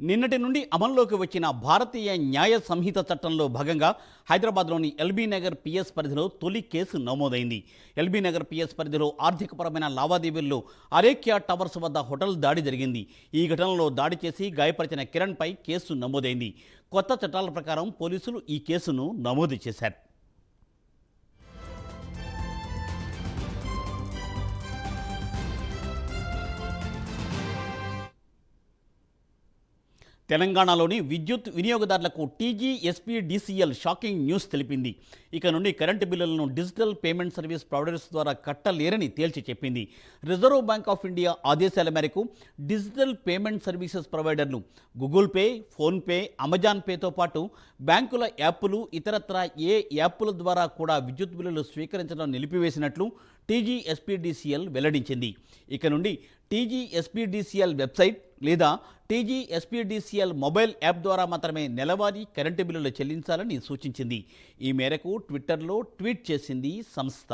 నిన్నటి నుండి అమల్లోకి వచ్చిన భారతీయ న్యాయ సంహిత చట్టంలో భాగంగా హైదరాబాద్లోని ఎల్బీ నగర్ పిఎస్ పరిధిలో తొలి కేసు నమోదైంది. ఎల్బీ నగర్ పిఎస్ పరిధిలో ఆర్థికపరమైన లావాదేవీల్లో అరేక్యా టవర్స్ వద్ద హోటల్ దాడి జరిగింది. ఈ ఘటనలో దాడి చేసి గాయపరిచిన కిరణ్పై కేసు నమోదైంది. కొత్త చట్టాల ప్రకారం పోలీసులు ఈ కేసును నమోదు చేశారు. తెలంగాణలోని విద్యుత్ వినియోగదారులకు టీజీఎస్పీడీసీఎల్ షాకింగ్ న్యూస్ తెలిపింది. ఇక నుండి కరెంటు బిల్లులను డిజిటల్ పేమెంట్ సర్వీస్ ప్రొవైడర్స్ ద్వారా కట్టలేరని తేల్చి చెప్పింది. రిజర్వ్ బ్యాంక్ ఆఫ్ ఇండియా ఆదేశాల మేరకు డిజిటల్ పేమెంట్ సర్వీసెస్ ప్రొవైడర్లు గూగుల్ పే ఫోన్పే అమెజాన్ పేతో పాటు బ్యాంకుల యాప్లు ఇతరత్ర ఏ యాప్ల ద్వారా కూడా విద్యుత్ బిల్లులు స్వీకరించడం నిలిపివేసినట్లు టీజీఎస్పీడీసీఎల్ వెల్లడించింది. ఇక నుండి టీజీఎస్పీడీసీఎల్ వెబ్సైట్ లేదా టీజీఎస్పీడీసీఎల్ మొబైల్ యాప్ ద్వారా మాత్రమే నెలవారీ కరెంటు బిల్లులు చెల్లించాలని సూచించింది. ఈ మేరకు ట్విట్టర్లో ట్వీట్ చేసింది సంస్థ.